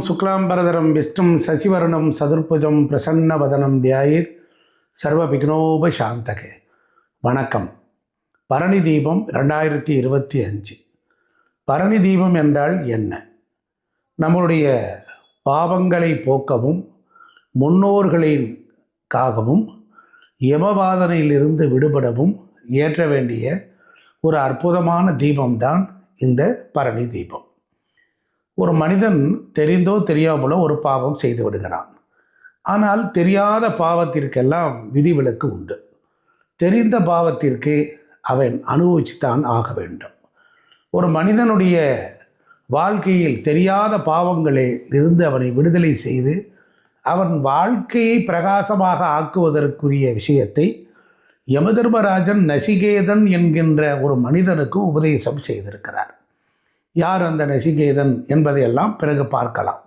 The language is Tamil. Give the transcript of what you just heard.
சுக்லாம்பரதரம் விஷ்ணும் சசிவர்ணம் சதுர்புஜம் பிரசன்னவதனம் தியாயிர் சர்வ விக்னோபசாந்தகே வணக்கம். பரணி தீபம் ரெண்டாயிரத்தி இருபத்தி அஞ்சு. பரணி தீபம் என்றால் என்ன? நம்மளுடைய பாவங்களை போக்கவும் முன்னோர்களின்காகவும் யமவாதனையிலிருந்து விடுபடவும் ஏற்ற வேண்டிய ஒரு அற்புதமான தீபம்தான் இந்த பரணி தீபம் ஒரு மனிதன் தெரிந்தோ தெரியாமலோ ஒரு பாவம் செய்து விடுகிறான். ஆனால் தெரியாத பாவத்திற்கெல்லாம் விதிவிலக்கு உண்டு. தெரிந்த பாவத்திற்கு அவன் அனுபவிச்சுத்தான் ஆக வேண்டும். ஒரு மனிதனுடைய வாழ்க்கையில் தெரியாத பாவங்களில் இருந்து அவனை விடுதலை செய்து அவன் வாழ்க்கையை பிரகாசமாக ஆக்குவதற்குரிய விஷயத்தை யமதர்மராஜன் நசிகேதன் என்கின்ற ஒரு மனிதனுக்கு உபதேசம் செய்திருக்கிறார். யார் அந்த நசிகேதன் என்பதையெல்லாம் பிறகு பார்க்கலாம்.